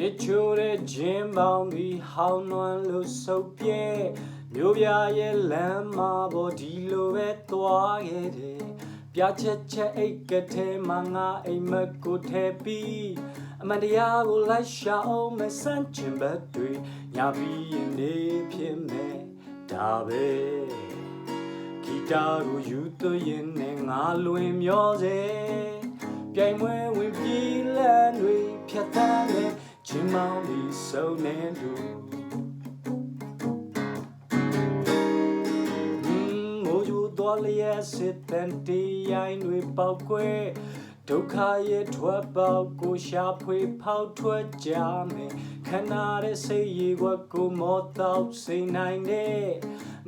နေချိုတဲ့ခြင်းပေါင်းပြီးဟောင်းနွမ်းလို့ဆုပ်ပြဲမြို့ပြရဲ့လမ်းမှာပေါ်ဒီလိုပဲသွားခဲ့တယ်ပြချက်ချက်အိတ်ကတဲ့မငါအိမ်မက်ကိုထဲပြီးအမန်တရားကိုလိုက်ရှာအောင်မဆန့်ကျင်ဘက်တွေညာပြီးရင်နေဖြစ်မယ်ဒါပဲဂီတာကိုယူသွင်းနေငါလွင်မျောစေပြိုင်ပွဲဝင်ပြီးလမ်းတွေဖြတ်သန်းနေ ချင်းမောင်ပြီးစုံနေလူမိုးကြိုတော်လျက်စစ်တန်တီရိုင်းတွေပေါက်ကွဲဒုက္ခရဲ့ထွက်ပေါက်ကိုရှာဖွေဖောက်ထွက်ကြမယ်ခန္ဓာရဲ့စိတ်ရည်ွက်ကိုမောတော့စိတ်နိုင်တဲ့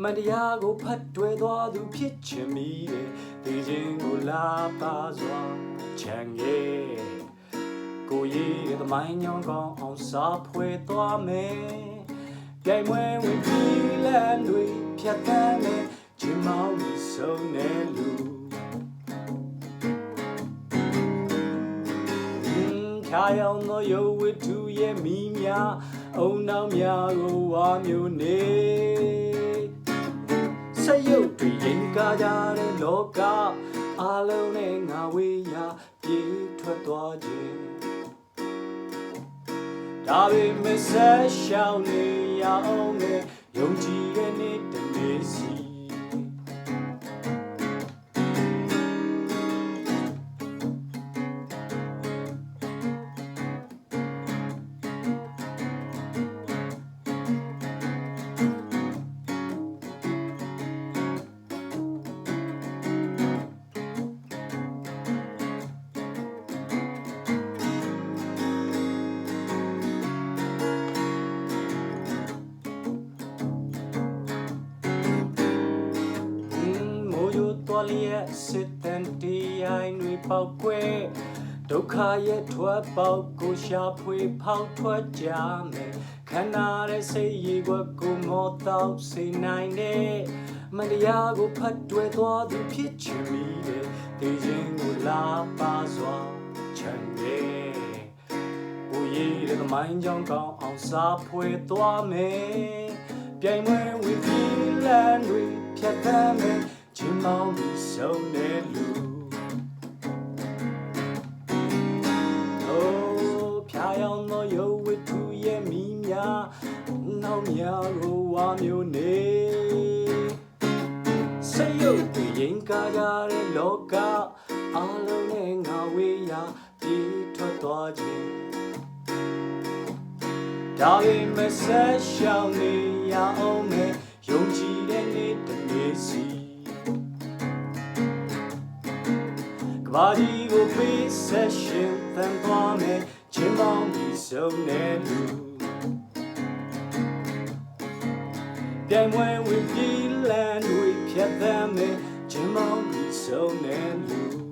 မတရားကိုဖတ်တွယ်သွားသူဖြစ်ချင်မိတယ်ဒီချင်းကိုလာပါစွာချန်ရဲ့ကို ရည်ရဲ့သမိုင်းညောင်းကောင်းအောင်စားဖွေသွားမယ်ပြိုင်ပွဲဝင်ပြီးလမ်းတွေဖြတ်သန်းမယ်ချင်မောင်ဒီဆုံးနေလူခါယောင်သောရုပ်ဝတ္ထုရဲ့မိများအုံနောက်များကိုဝါမျိုးနေဆက်ရုပ်တွေရင်ကားကြတဲ့လောကအလုံးနဲ့ငါဝေးရာပြေးထွက်သွားခြင်း ဒါပေမဲ့ဆက်ရှောင်းနေရအောင်နဲ့ယုံကြည်တဲ့နေ့တစ်နေ့စီ တော်လျက်စစ်တန်တီရိုင်းတွေပေါက်ကွဲဒုက္ခရဲ့ထွက်ပေါက်ကိုရှာဖွေဖောက်ထွက်ကြမယ်ခန္ဓာရဲ့စိတ်ရည်ွက်ကိုမောတော့စိတ်နိုင်တဲ့မတရားကိုဖတ်တွယ်သွားသူဖြစ်ချင်မိတယ်ဒီချင်းကိုလာပါစွာချန်ရဲ့ကိုရည်တဲ့သမိုင်းကြောင်းကောင်းအောင်စားဖွေသွားမယ်ပြိုင်ပွဲဝင်ပြီးလမ်းတွေဖြတ်သန်းမယ် ချင်မောင်ပြီးဆုံးနေလူအိုးဖျားယောင်သောရုပ်ဝတ္ထုရဲ့မိများနောက်များကိုဝါမျိုးနေစိတ်ရုပ်တွေရင်ကားကြတဲ့လောကအလုံးနဲ့ငါဝေးရာပြေးထွက်သွားခြင်းဒါပေမဲ့ဆက်ရှောင်းနေရအောင်မဲ့ယုံကြည် ဘာကြီးကိုပေးဆက်ရှင်သံသွားမယ်ချင်းပေါင်းပြီးဆုံးနေလူပြိုင်ပွဲဝင်ပြီးလန်တွေဖြတ်သန်းမယ်ချင်းပေါင်းပြီးဆုံးနေလူ